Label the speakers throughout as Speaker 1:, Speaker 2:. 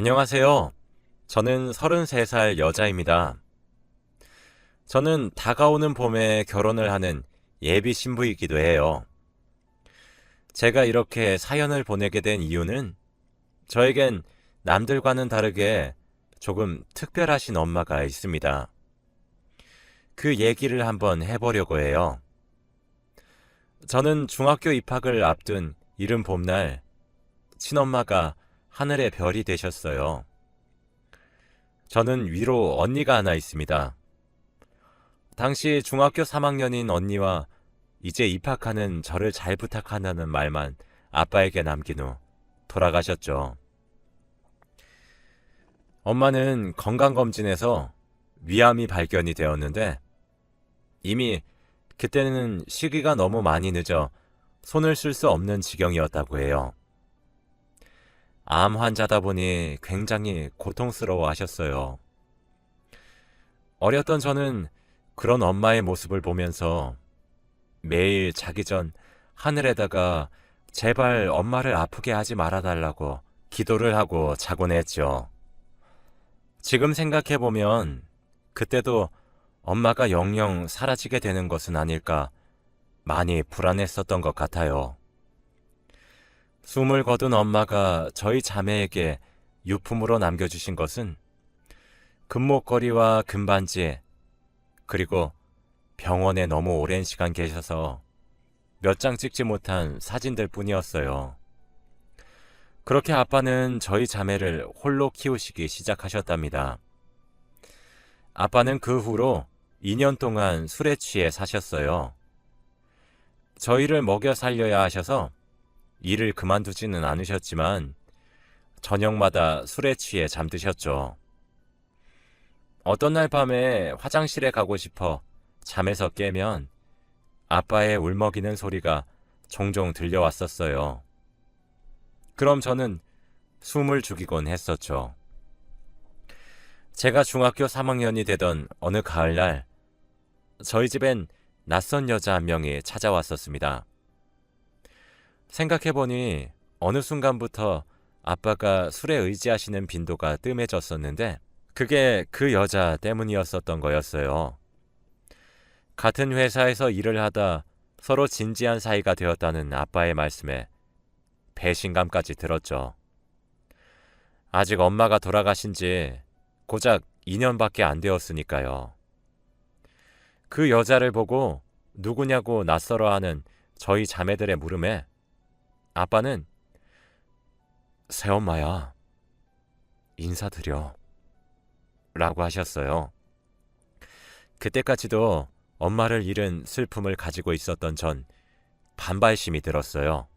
Speaker 1: 안녕하세요. 저는 33살 여자입니다. 저는 다가오는 봄에 결혼을 하는 예비 신부이기도 해요. 제가 이렇게 사연을 보내게 된 이유는 저에겐 남들과는 다르게 조금 특별하신 엄마가 있습니다. 그 얘기를 한번 해보려고 해요. 저는 중학교 입학을 앞둔 이른 봄날 친엄마가 하늘의 별이 되셨어요. 저는 위로 언니가 하나 있습니다. 당시 중학교 3학년인 언니와 이제 입학하는 저를 잘 부탁한다는 말만 아빠에게 남긴 후 돌아가셨죠. 엄마는 건강검진에서 위암이 발견이 되었는데 이미 그때는 시기가 너무 많이 늦어 손을 쓸 수 없는 지경이었다고 해요. 암 환자다 보니 굉장히 고통스러워 하셨어요. 어렸던 저는 그런 엄마의 모습을 보면서 매일 자기 전 하늘에다가 제발 엄마를 아프게 하지 말아달라고 기도를 하고 자곤 했죠. 지금 생각해보면 그때도 엄마가 영영 사라지게 되는 것은 아닐까 많이 불안했었던 것 같아요. 숨을 거둔 엄마가 저희 자매에게 유품으로 남겨주신 것은 금목걸이와 금반지, 그리고 병원에 너무 오랜 시간 계셔서 몇 장 찍지 못한 사진들 뿐이었어요. 그렇게 아빠는 저희 자매를 홀로 키우시기 시작하셨답니다. 아빠는 그 후로 2년 동안 술에 취해 사셨어요. 저희를 먹여 살려야 하셔서 일을 그만두지는 않으셨지만 저녁마다 술에 취해 잠드셨죠. 어떤 날 밤에 화장실에 가고 싶어 잠에서 깨면 아빠의 울먹이는 소리가 종종 들려왔었어요. 그럼 저는 숨을 죽이곤 했었죠. 제가 중학교 3학년이 되던 어느 가을날 저희 집엔 낯선 여자 한 명이 찾아왔었습니다. 생각해보니 어느 순간부터 아빠가 술에 의지하시는 빈도가 뜸해졌었는데 그게 그 여자 때문이었었던 거였어요. 같은 회사에서 일을 하다 서로 진지한 사이가 되었다는 아빠의 말씀에 배신감까지 들었죠. 아직 엄마가 돌아가신 지 고작 2년밖에 안 되었으니까요. 그 여자를 보고 누구냐고 낯설어 하는 저희 자매들의 물음에 아빠는 새엄마야 인사드려 라고 하셨어요. 그때까지도 엄마를 잃은 슬픔을 가지고 있었던 전 반발심이 들었어요.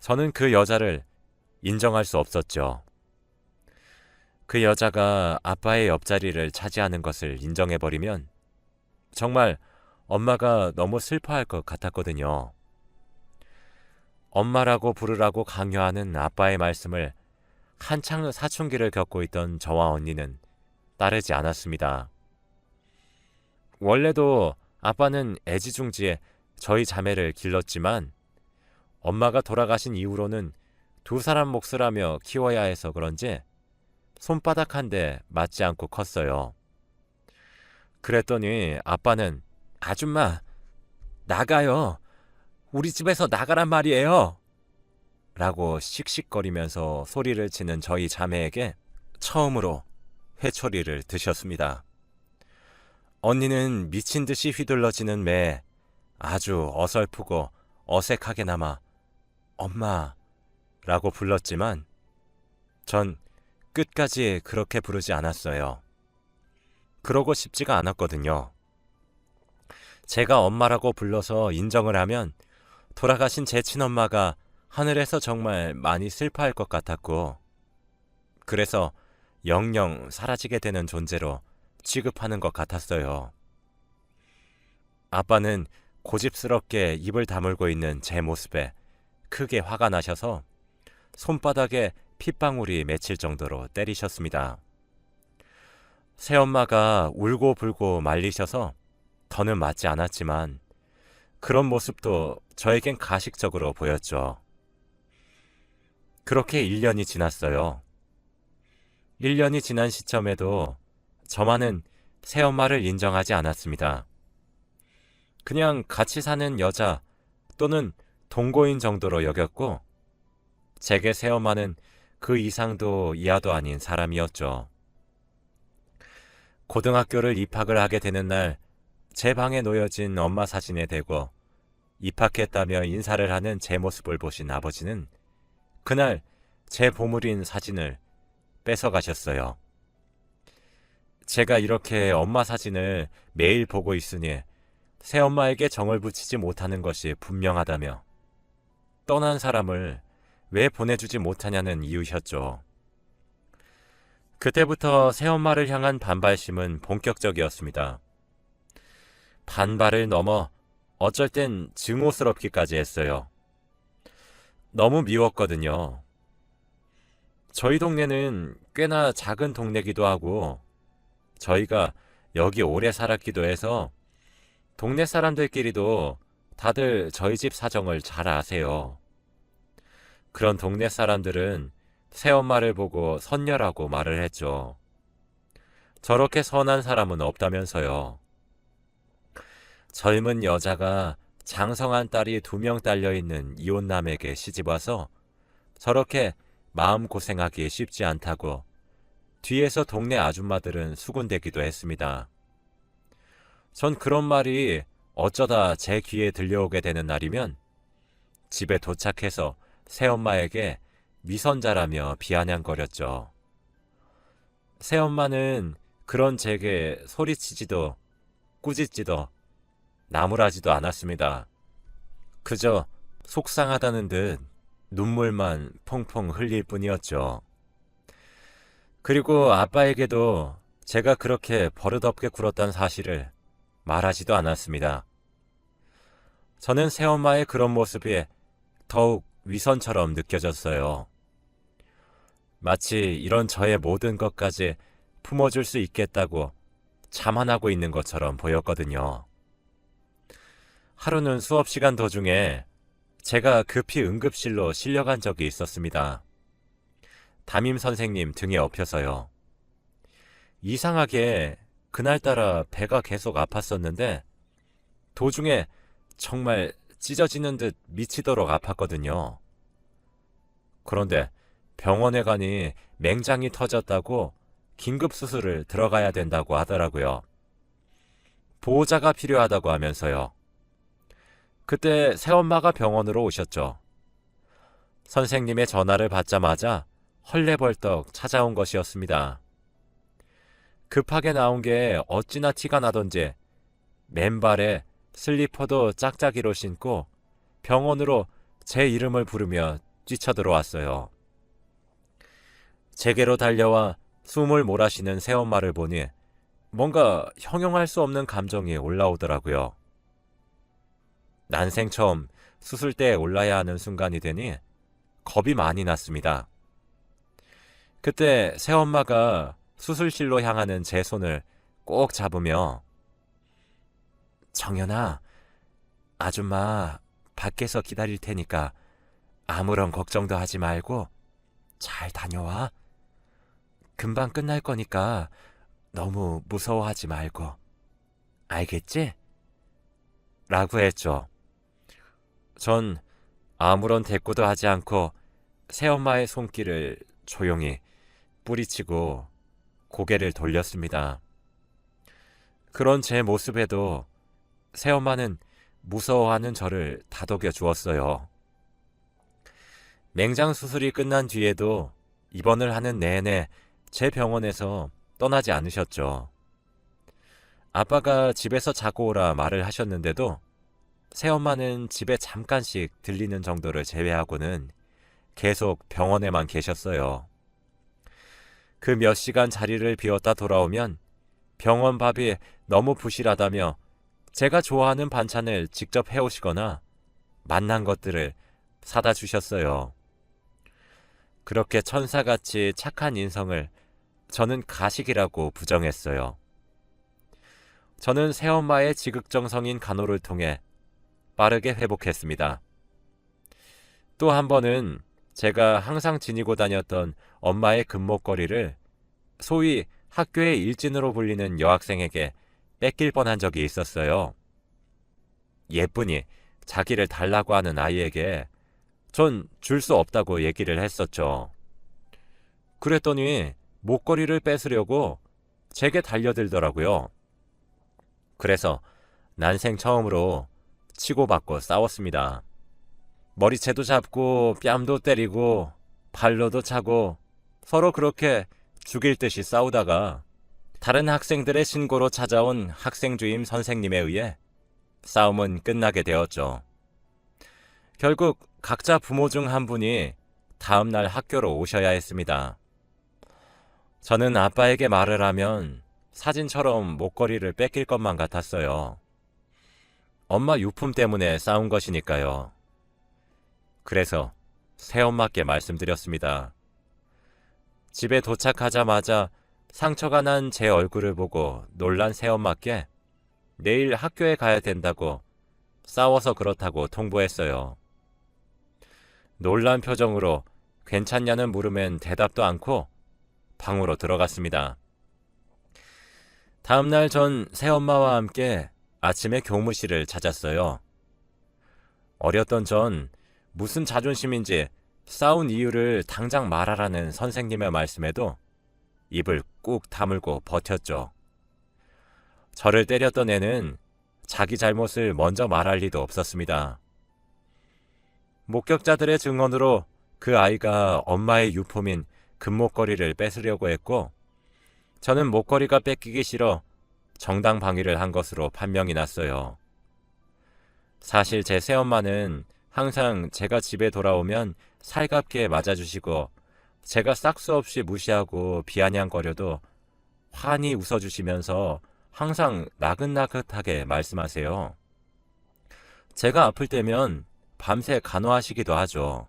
Speaker 1: 저는 그 여자를 인정할 수 없었죠. 그 여자가 아빠의 옆자리를 차지하는 것을 인정해버리면 정말 엄마가 너무 슬퍼할 것 같았거든요. 엄마라고 부르라고 강요하는 아빠의 말씀을 한창 사춘기를 겪고 있던 저와 언니는 따르지 않았습니다. 원래도 아빠는 애지중지에 저희 자매를 길렀지만 엄마가 돌아가신 이후로는 두 사람 몫을 하며 키워야 해서 그런지 손바닥 한 대 맞지 않고 컸어요. 그랬더니 아빠는 아줌마 나가요. 우리 집에서 나가란 말이에요. 라고 씩씩거리면서 소리를 치는 저희 자매에게 처음으로 회초리를 드셨습니다. 언니는 미친 듯이 휘둘러지는 매에 아주 어설프고 어색하게나마 엄마 라고 불렀지만 전 끝까지 그렇게 부르지 않았어요. 그러고 싶지가 않았거든요. 제가 엄마라고 불러서 인정을 하면 돌아가신 제 친엄마가 하늘에서 정말 많이 슬퍼할 것 같았고, 그래서 영영 사라지게 되는 존재로 취급하는 것 같았어요. 아빠는 고집스럽게 입을 다물고 있는 제 모습에 크게 화가 나셔서 손바닥에 핏방울이 맺힐 정도로 때리셨습니다. 새엄마가 울고 불고 말리셔서 더는 맞지 않았지만 그런 모습도 저에겐 가식적으로 보였죠. 그렇게 1년이 지났어요. 1년이 지난 시점에도 저만은 새엄마를 인정하지 않았습니다. 그냥 같이 사는 여자 또는 동거인 정도로 여겼고, 제게 새엄마는 그 이상도 이하도 아닌 사람이었죠. 고등학교를 입학을 하게 되는 날, 제 방에 놓여진 엄마 사진에 대고 입학했다며 인사를 하는 제 모습을 보신 아버지는 그날 제 보물인 사진을 뺏어 가셨어요. 제가 이렇게 엄마 사진을 매일 보고 있으니 새엄마에게 정을 붙이지 못하는 것이 분명하다며 떠난 사람을 왜 보내주지 못하냐는 이유셨죠. 그때부터 새엄마를 향한 반발심은 본격적이었습니다. 반발을 넘어 어쩔 땐 증오스럽기까지 했어요. 너무 미웠거든요. 저희 동네는 꽤나 작은 동네기도 하고 저희가 여기 오래 살았기도 해서 동네 사람들끼리도 다들 저희 집 사정을 잘 아세요. 그런 동네 사람들은 새엄마를 보고 선녀라고 말을 했죠. 저렇게 선한 사람은 없다면서요. 젊은 여자가 장성한 딸이 두 명 딸려 있는 이혼남에게 시집와서 저렇게 마음 고생하기 쉽지 않다고 뒤에서 동네 아줌마들은 수군대기도 했습니다. 전 그런 말이 어쩌다 제 귀에 들려오게 되는 날이면 집에 도착해서 새엄마에게 위선자라며 비아냥거렸죠. 새엄마는 그런 제게 소리치지도 꾸짖지도 나무라지도 않았습니다. 그저 속상하다는 듯 눈물만 퐁퐁 흘릴 뿐이었죠. 그리고 아빠에게도 제가 그렇게 버릇없게 굴었다는 사실을 말하지도 않았습니다. 저는 새엄마의 그런 모습이 더욱 위선처럼 느껴졌어요. 마치 이런 저의 모든 것까지 품어줄 수 있겠다고 자만하고 있는 것처럼 보였거든요. 하루는 수업 시간 도중에 제가 급히 응급실로 실려간 적이 있었습니다. 담임 선생님 등에 엎여서요. 이상하게 그날따라 배가 계속 아팠었는데 도중에 정말 찢어지는 듯 미치도록 아팠거든요. 그런데 병원에 가니 맹장이 터졌다고 긴급 수술을 들어가야 된다고 하더라고요. 보호자가 필요하다고 하면서요. 그때 새엄마가 병원으로 오셨죠. 선생님의 전화를 받자마자 헐레벌떡 찾아온 것이었습니다. 급하게 나온 게 어찌나 티가 나던지 맨발에 슬리퍼도 짝짝이로 신고 병원으로 제 이름을 부르며 뛰쳐들어왔어요. 제게로 달려와 숨을 몰아쉬는 새엄마를 보니 뭔가 형용할 수 없는 감정이 올라오더라고요. 난생 처음 수술대에 올라야 하는 순간이 되니 겁이 많이 났습니다. 그때 새엄마가 수술실로 향하는 제 손을 꼭 잡으며 정연아, 아줌마 밖에서 기다릴 테니까 아무런 걱정도 하지 말고 잘 다녀와. 금방 끝날 거니까 너무 무서워하지 말고. 알겠지? 라고 했죠. 전 아무런 대꾸도 하지 않고 새엄마의 손길을 조용히 뿌리치고 고개를 돌렸습니다. 그런 제 모습에도 새엄마는 무서워하는 저를 다독여 주었어요. 맹장 수술이 끝난 뒤에도 입원을 하는 내내 제 병원에서 떠나지 않으셨죠. 아빠가 집에서 자고 오라 말을 하셨는데도 새엄마는 집에 잠깐씩 들리는 정도를 제외하고는 계속 병원에만 계셨어요. 그 몇 시간 자리를 비웠다 돌아오면 병원 밥이 너무 부실하다며 제가 좋아하는 반찬을 직접 해오시거나 만난 것들을 사다 주셨어요. 그렇게 천사같이 착한 인성을 저는 가식이라고 부정했어요. 저는 새엄마의 지극정성인 간호를 통해 빠르게 회복했습니다. 또 한 번은 제가 항상 지니고 다녔던 엄마의 금목걸이를 소위 학교의 일진으로 불리는 여학생에게 뺏길 뻔한 적이 있었어요. 예쁜이 자기를 달라고 하는 아이에게 전 줄 수 없다고 얘기를 했었죠. 그랬더니 목걸이를 뺏으려고 제게 달려들더라고요. 그래서 난생 처음으로 치고받고 싸웠습니다. 머리채도 잡고 뺨도 때리고 발로도 차고 서로 그렇게 죽일 듯이 싸우다가 다른 학생들의 신고로 찾아온 학생 주임 선생님에 의해 싸움은 끝나게 되었죠. 결국 각자 부모 중 한 분이 다음날 학교로 오셔야 했습니다. 저는 아빠에게 말을 하면 사진처럼 목걸이를 뺏길 것만 같았어요. 엄마 유품 때문에 싸운 것이니까요. 그래서 새엄마께 말씀드렸습니다. 집에 도착하자마자 상처가 난 제 얼굴을 보고 놀란 새엄마께 내일 학교에 가야 된다고 싸워서 그렇다고 통보했어요. 놀란 표정으로 괜찮냐는 물음엔 대답도 않고 방으로 들어갔습니다. 다음날 전 새엄마와 함께 아침에 교무실을 찾았어요. 어렸던 전 무슨 자존심인지 싸운 이유를 당장 말하라는 선생님의 말씀에도 입을 꾹 다물고 버텼죠. 저를 때렸던 애는 자기 잘못을 먼저 말할 리도 없었습니다. 목격자들의 증언으로 그 아이가 엄마의 유품인 금목걸이를 뺏으려고 했고, 저는 목걸이가 뺏기기 싫어 정당 방위를 한 것으로 판명이 났어요. 사실 제 새엄마는 항상 제가 집에 돌아오면 살갑게 맞아주시고 제가 싹수 없이 무시하고 비아냥거려도 환히 웃어주시면서 항상 나긋나긋하게 말씀하세요. 제가 아플 때면 밤새 간호하시기도 하죠.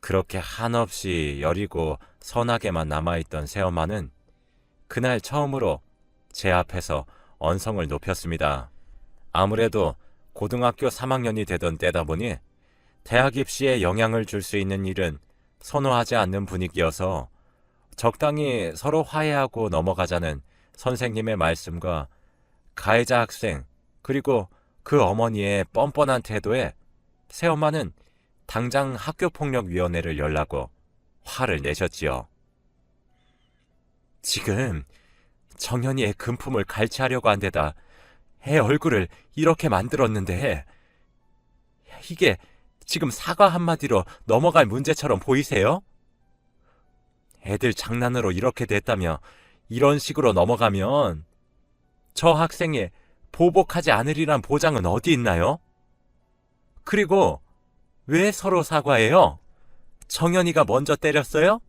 Speaker 1: 그렇게 한없이 여리고 선하게만 남아있던 새엄마는 그날 처음으로 제 앞에서 언성을 높였습니다. 아무래도 고등학교 3학년이 되던 때다 보니 대학 입시에 영향을 줄 수 있는 일은 선호하지 않는 분위기여서 적당히 서로 화해하고 넘어가자는 선생님의 말씀과 가해자 학생 그리고 그 어머니의 뻔뻔한 태도에 새엄마는 당장 학교폭력위원회를 열라고 화를 내셨지요. 지금 정현이의 금품을 갈취하려고 한 데다 애 얼굴을 이렇게 만들었는데 이게 지금 사과 한마디로 넘어갈 문제처럼 보이세요? 애들 장난으로 이렇게 됐다며 이런 식으로 넘어가면 저 학생이 보복하지 않으리란 보장은 어디 있나요? 그리고 왜 서로 사과해요? 정현이가 먼저 때렸어요?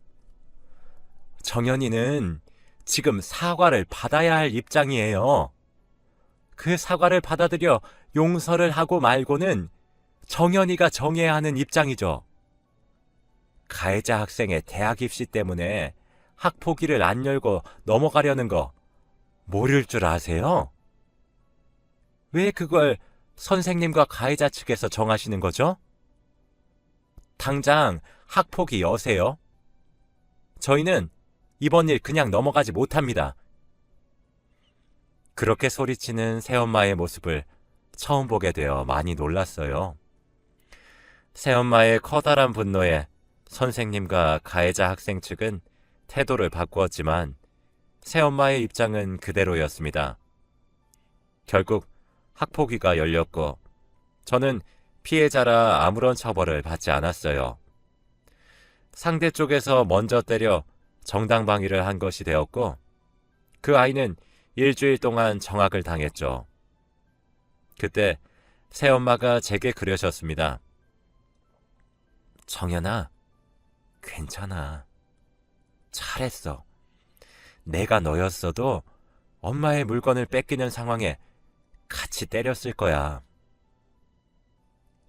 Speaker 1: 정현이는 지금 사과를 받아야 할 입장이에요. 그 사과를 받아들여 용서를 하고 말고는 정현이가 정해야 하는 입장이죠. 가해자 학생의 대학 입시 때문에 학폭위를 안 열고 넘어가려는 거 모를 줄 아세요? 왜 그걸 선생님과 가해자 측에서 정하시는 거죠? 당장 학폭위 여세요. 저희는 이번 일 그냥 넘어가지 못합니다. 그렇게 소리치는 새엄마의 모습을 처음 보게 되어 많이 놀랐어요. 새엄마의 커다란 분노에 선생님과 가해자 학생 측은 태도를 바꾸었지만 새엄마의 입장은 그대로였습니다. 결국 학폭위가 열렸고 저는 피해자라 아무런 처벌을 받지 않았어요. 상대 쪽에서 먼저 때려 정당방위를 한 것이 되었고 그 아이는 일주일 동안 정학을 당했죠. 그때 새엄마가 제게 그러셨습니다. 정연아, 괜찮아. 잘했어. 내가 너였어도 엄마의 물건을 뺏기는 상황에 같이 때렸을 거야.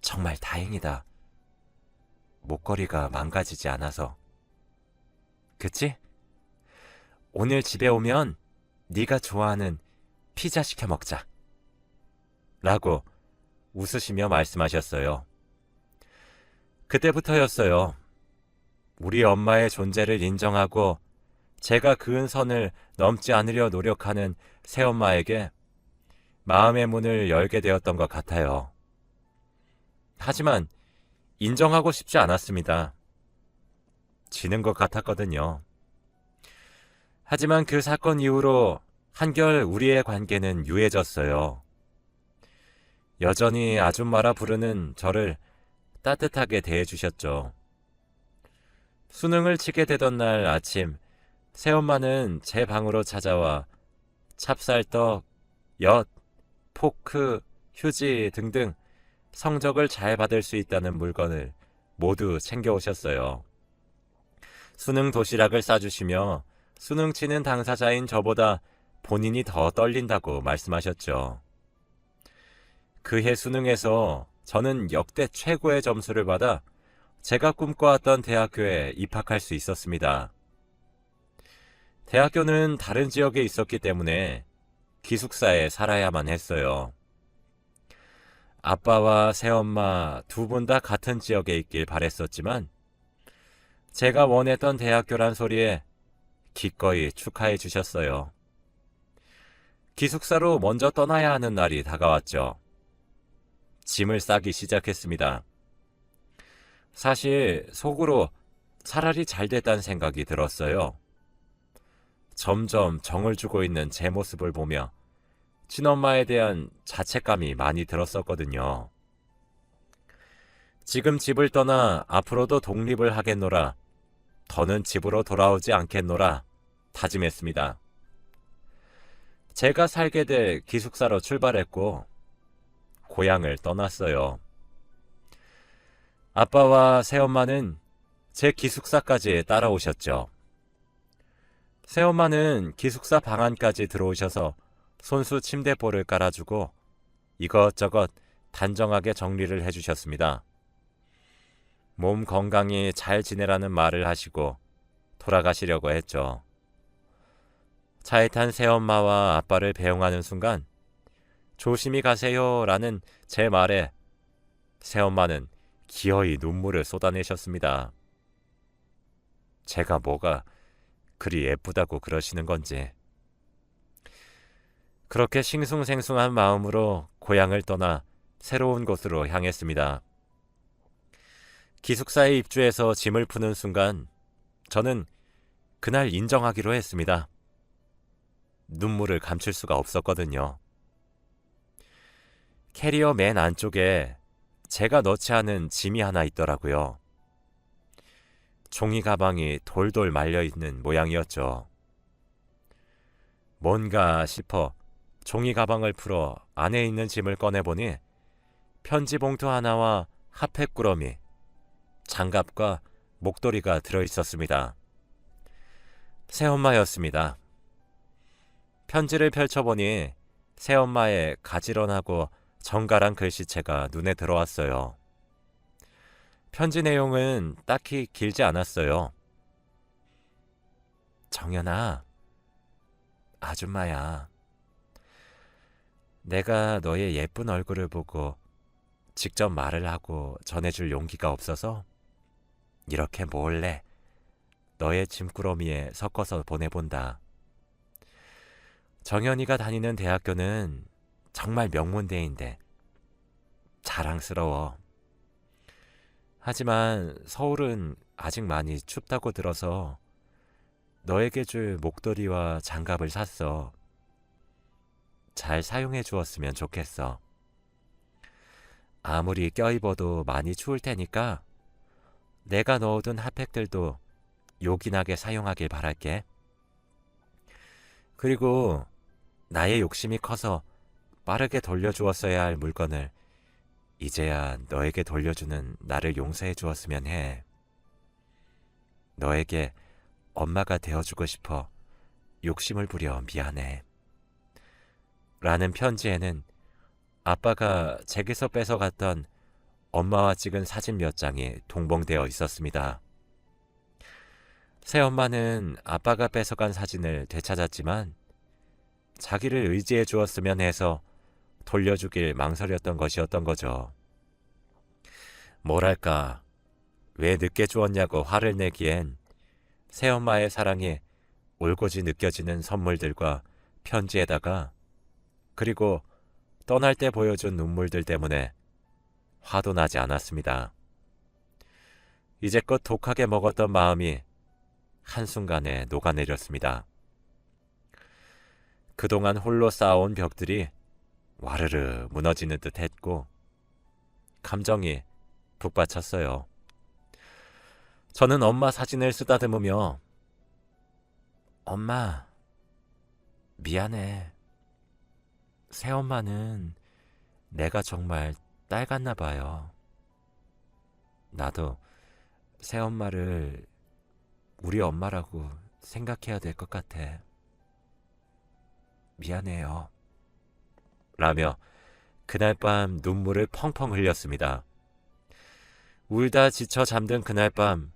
Speaker 1: 정말 다행이다. 목걸이가 망가지지 않아서. 그치? 오늘 집에 오면 네가 좋아하는 피자 시켜 먹자. 라고 웃으시며 말씀하셨어요. 그때부터였어요. 우리 엄마의 존재를 인정하고 제가 그은 선을 넘지 않으려 노력하는 새엄마에게 마음의 문을 열게 되었던 것 같아요. 하지만 인정하고 싶지 않았습니다. 지는 것 같았거든요. 하지만 그 사건 이후로 한결 우리의 관계는 유해졌어요. 여전히 아줌마라 부르는 저를 따뜻하게 대해주셨죠. 수능을 치게 되던 날 아침, 새엄마는 제 방으로 찾아와 찹쌀떡, 엿, 포크, 휴지 등등 성적을 잘 받을 수 있다는 물건을 모두 챙겨오셨어요. 수능 도시락을 싸주시며 수능 치는 당사자인 저보다 본인이 더 떨린다고 말씀하셨죠. 그해 수능에서 저는 역대 최고의 점수를 받아 제가 꿈꿔왔던 대학교에 입학할 수 있었습니다. 대학교는 다른 지역에 있었기 때문에 기숙사에 살아야만 했어요. 아빠와 새엄마 두 분 다 같은 지역에 있길 바랬었지만 제가 원했던 대학교란 소리에 기꺼이 축하해 주셨어요. 기숙사로 먼저 떠나야 하는 날이 다가왔죠. 짐을 싸기 시작했습니다. 사실 속으로 차라리 잘 됐다는 생각이 들었어요. 점점 정을 주고 있는 제 모습을 보며 친엄마에 대한 자책감이 많이 들었었거든요. 지금 집을 떠나 앞으로도 독립을 하겠노라. 더는 집으로 돌아오지 않겠노라. 다짐했습니다. 제가 살게 될 기숙사로 출발했고, 고향을 떠났어요. 아빠와 새엄마는 제 기숙사까지 따라오셨죠. 새엄마는 기숙사 방 안까지 들어오셔서 손수 침대볼을 깔아주고 이것저것 단정하게 정리를 해주셨습니다. 몸 건강히 잘 지내라는 말을 하시고 돌아가시려고 했죠. 차에 탄 새엄마와 아빠를 배웅하는 순간 조심히 가세요 라는 제 말에 새엄마는 기어이 눈물을 쏟아내셨습니다. 제가 뭐가 그리 예쁘다고 그러시는 건지. 그렇게 싱숭생숭한 마음으로 고향을 떠나 새로운 곳으로 향했습니다. 기숙사에 입주해서 짐을 푸는 순간 저는 그날 인정하기로 했습니다. 눈물을 감출 수가 없었거든요. 캐리어 맨 안쪽에 제가 넣지 않은 짐이 하나 있더라고요. 종이 가방이 돌돌 말려 있는 모양이었죠. 뭔가 싶어 종이 가방을 풀어 안에 있는 짐을 꺼내보니 편지 봉투 하나와 핫팩 꾸러미, 장갑과 목도리가 들어 있었습니다. 새엄마였습니다. 편지를 펼쳐보니 새엄마의 가지런하고 정갈한 글씨체가 눈에 들어왔어요. 편지 내용은 딱히 길지 않았어요. 정연아, 아줌마야. 내가 너의 예쁜 얼굴을 보고 직접 말을 하고 전해줄 용기가 없어서 이렇게 몰래 너의 짐꾸러미에 섞어서 보내본다. 정연이가 다니는 대학교는 정말 명문대인데 자랑스러워. 하지만 서울은 아직 많이 춥다고 들어서 너에게 줄 목도리와 장갑을 샀어. 잘 사용해 주었으면 좋겠어. 아무리 껴입어도 많이 추울 테니까 내가 넣어둔 핫팩들도 요긴하게 사용하길 바랄게. 그리고 나의 욕심이 커서 빠르게 돌려주었어야 할 물건을 이제야 너에게 돌려주는 나를 용서해 주었으면 해. 너에게 엄마가 되어주고 싶어 욕심을 부려 미안해. 라는 편지에는 아빠가 제게서 뺏어갔던 엄마와 찍은 사진 몇 장이 동봉되어 있었습니다. 새엄마는 아빠가 뺏어간 사진을 되찾았지만 자기를 의지해 주었으면 해서 돌려주길 망설였던 것이었던 거죠. 뭐랄까, 왜 늦게 주었냐고 화를 내기엔 새엄마의 사랑이 올고지 느껴지는 선물들과 편지에다가 그리고 떠날 때 보여준 눈물들 때문에 화도 나지 않았습니다. 이제껏 독하게 먹었던 마음이 한순간에 녹아내렸습니다. 그동안 홀로 쌓아온 벽들이 와르르 무너지는 듯 했고, 감정이 북받쳤어요. 저는 엄마 사진을 쓰다듬으며, 엄마, 미안해. 새엄마는 내가 정말 딸 같나 봐요. 나도 새엄마를 우리 엄마라고 생각해야 될 것 같아. 미안해요. 라며 그날 밤 눈물을 펑펑 흘렸습니다. 울다 지쳐 잠든 그날 밤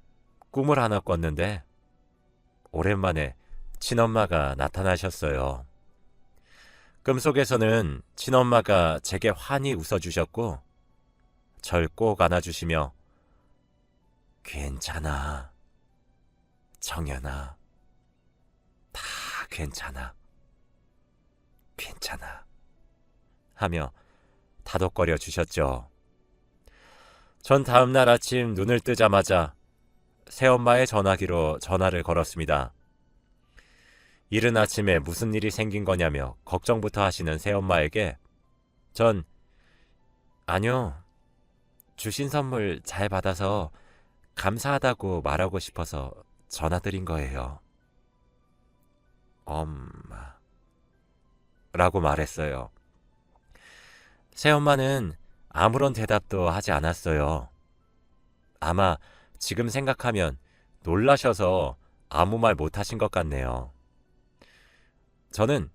Speaker 1: 꿈을 하나 꿨는데 오랜만에 친엄마가 나타나셨어요. 꿈속에서는 친엄마가 제게 환히 웃어주셨고 절 꼭 안아주시며 괜찮아. 정연아. 다 괜찮아. 괜찮아. 하며 다독거려 주셨죠. 전 다음날 아침 눈을 뜨자마자 새엄마의 전화기로 전화를 걸었습니다. 이른 아침에 무슨 일이 생긴 거냐며 걱정부터 하시는 새엄마에게 전 아니요. 주신 선물 잘 받아서 감사하다고 말하고 싶어서 전화드린 거예요. 엄마. 라고 말했어요. 새엄마는 아무런 대답도 하지 않았어요. 아마 지금 생각하면 놀라셔서 아무 말 못하신 것 같네요. 저는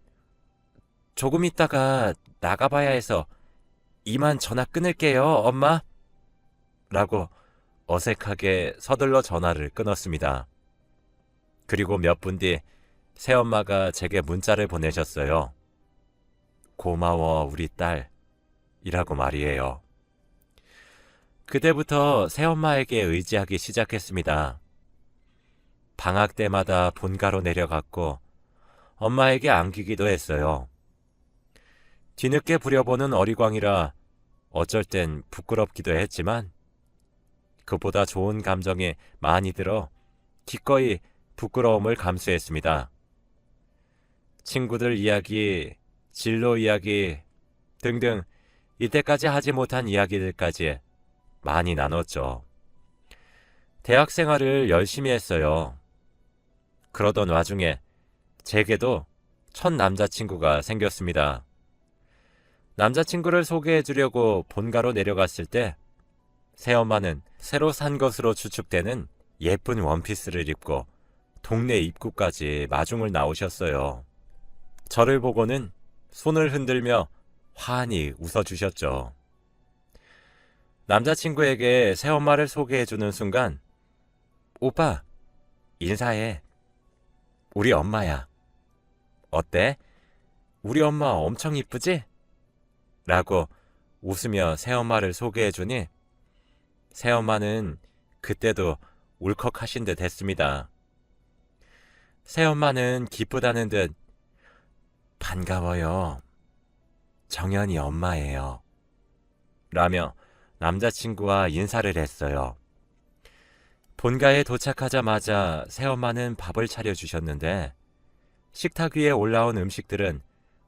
Speaker 1: 조금 있다가 나가봐야 해서 이만 전화 끊을게요, 엄마. 라고 어색하게 서둘러 전화를 끊었습니다. 그리고 몇 분 뒤 새엄마가 제게 문자를 보내셨어요. 고마워, 우리 딸. 이라고 말이에요. 그때부터 새엄마에게 의지하기 시작했습니다. 방학 때마다 본가로 내려갔고, 엄마에게 안기기도 했어요. 뒤늦게 부려보는 어리광이라 어쩔 땐 부끄럽기도 했지만, 그보다 좋은 감정이 많이 들어 기꺼이 부끄러움을 감수했습니다. 친구들 이야기, 진로 이야기 등등 이때까지 하지 못한 이야기들까지 많이 나눴죠. 대학 생활을 열심히 했어요. 그러던 와중에 제게도 첫 남자친구가 생겼습니다. 남자친구를 소개해 주려고 본가로 내려갔을 때 새엄마는 새로 산 것으로 추측되는 예쁜 원피스를 입고 동네 입구까지 마중을 나오셨어요. 저를 보고는 손을 흔들며 환히 웃어주셨죠. 남자친구에게 새엄마를 소개해주는 순간, 오빠, 인사해. 우리 엄마야. 어때? 우리 엄마 엄청 이쁘지? 라고 웃으며 새엄마를 소개해주니, 새엄마는 그때도 울컥하신 듯 했습니다. 새엄마는 기쁘다는 듯 반가워요. 정연이 엄마예요. 라며 남자친구와 인사를 했어요. 본가에 도착하자마자 새엄마는 밥을 차려주셨는데 식탁 위에 올라온 음식들은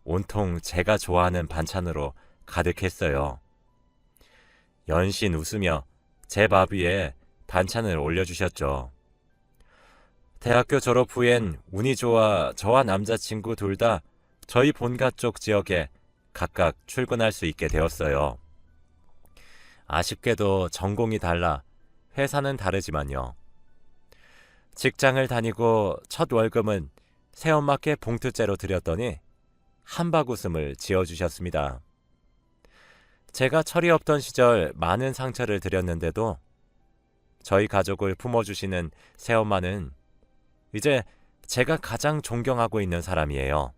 Speaker 1: 온통 제가 좋아하는 반찬으로 가득했어요. 연신 웃으며 제 밥 위에 반찬을 올려주셨죠. 대학교 졸업 후엔 운이 좋아 저와 남자친구 둘 다 저희 본가 쪽 지역에 각각 출근할 수 있게 되었어요. 아쉽게도 전공이 달라 회사는 다르지만요. 직장을 다니고 첫 월급은 새엄마께 봉투째로 드렸더니 한바구음을 지어주셨습니다. 제가 철이 없던 시절 많은 상처를 드렸는데도 저희 가족을 품어주시는 새엄마는 이제 제가 가장 존경하고 있는 사람이에요.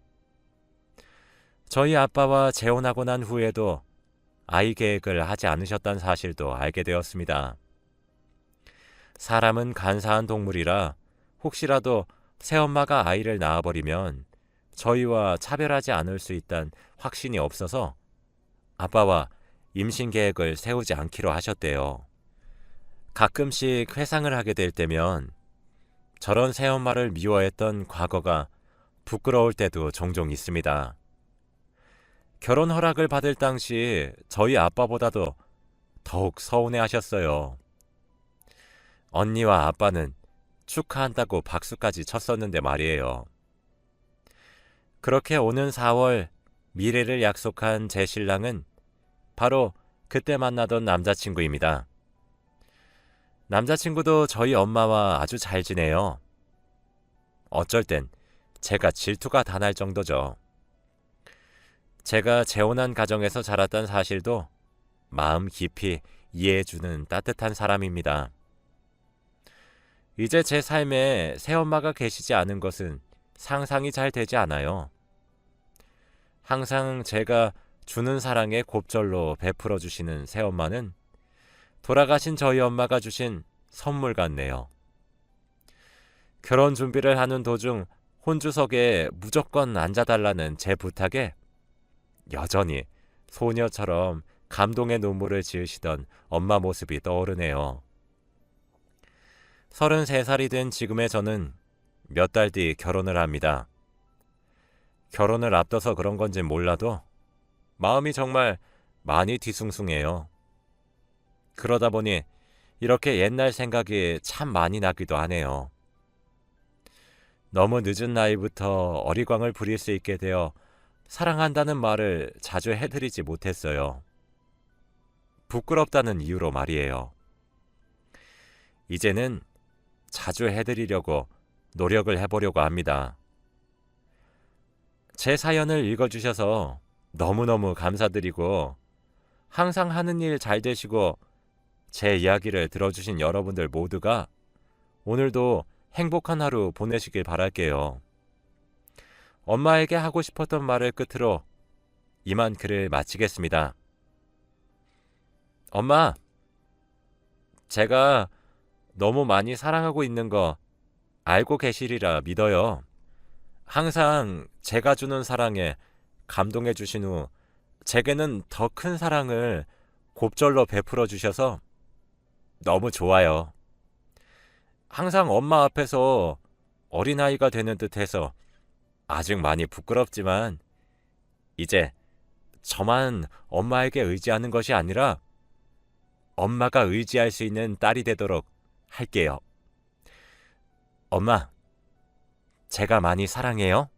Speaker 1: 저희 아빠와 재혼하고 난 후에도 아이 계획을 하지 않으셨다는 사실도 알게 되었습니다. 사람은 간사한 동물이라 혹시라도 새엄마가 아이를 낳아버리면 저희와 차별하지 않을 수 있다는 확신이 없어서 아빠와 임신 계획을 세우지 않기로 하셨대요. 가끔씩 회상을 하게 될 때면 저런 새엄마를 미워했던 과거가 부끄러울 때도 종종 있습니다. 결혼 허락을 받을 당시 저희 아빠보다도 더욱 서운해 하셨어요. 언니와 아빠는 축하한다고 박수까지 쳤었는데 말이에요. 그렇게 오는 4월 미래를 약속한 제 신랑은 바로 그때 만나던 남자친구입니다. 남자친구도 저희 엄마와 아주 잘 지내요. 어쩔 땐 제가 질투가 다 날 정도죠. 제가 재혼한 가정에서 자랐던 사실도 마음 깊이 이해해주는 따뜻한 사람입니다. 이제 제 삶에 새엄마가 계시지 않은 것은 상상이 잘 되지 않아요. 항상 제가 주는 사랑에 곱절로 베풀어 주시는 새엄마는 돌아가신 저희 엄마가 주신 선물 같네요. 결혼 준비를 하는 도중 혼주석에 무조건 앉아달라는 제 부탁에 여전히 소녀처럼 감동의 눈물을 지으시던 엄마 모습이 떠오르네요. 33살이 된 지금의 저는 몇 달 뒤 결혼을 합니다. 결혼을 앞둬서 그런 건지 몰라도 마음이 정말 많이 뒤숭숭해요. 그러다 보니 이렇게 옛날 생각이 참 많이 나기도 하네요. 너무 늦은 나이부터 어리광을 부릴 수 있게 되어 사랑한다는 말을 자주 해드리지 못했어요. 부끄럽다는 이유로 말이에요. 이제는 자주 해드리려고 노력을 해보려고 합니다. 제 사연을 읽어주셔서 너무너무 감사드리고 항상 하는 일 잘 되시고 제 이야기를 들어주신 여러분들 모두가 오늘도 행복한 하루 보내시길 바랄게요. 엄마에게 하고 싶었던 말을 끝으로 이만 글을 마치겠습니다. 엄마, 제가 너무 많이 사랑하고 있는 거 알고 계시리라 믿어요. 항상 제가 주는 사랑에 감동해 주신 후 제게는 더 큰 사랑을 곱절로 베풀어 주셔서 너무 좋아요. 항상 엄마 앞에서 어린아이가 되는 듯해서 아직 많이 부끄럽지만 이제 저만 엄마에게 의지하는 것이 아니라 엄마가 의지할 수 있는 딸이 되도록 할게요. 엄마, 제가 많이 사랑해요.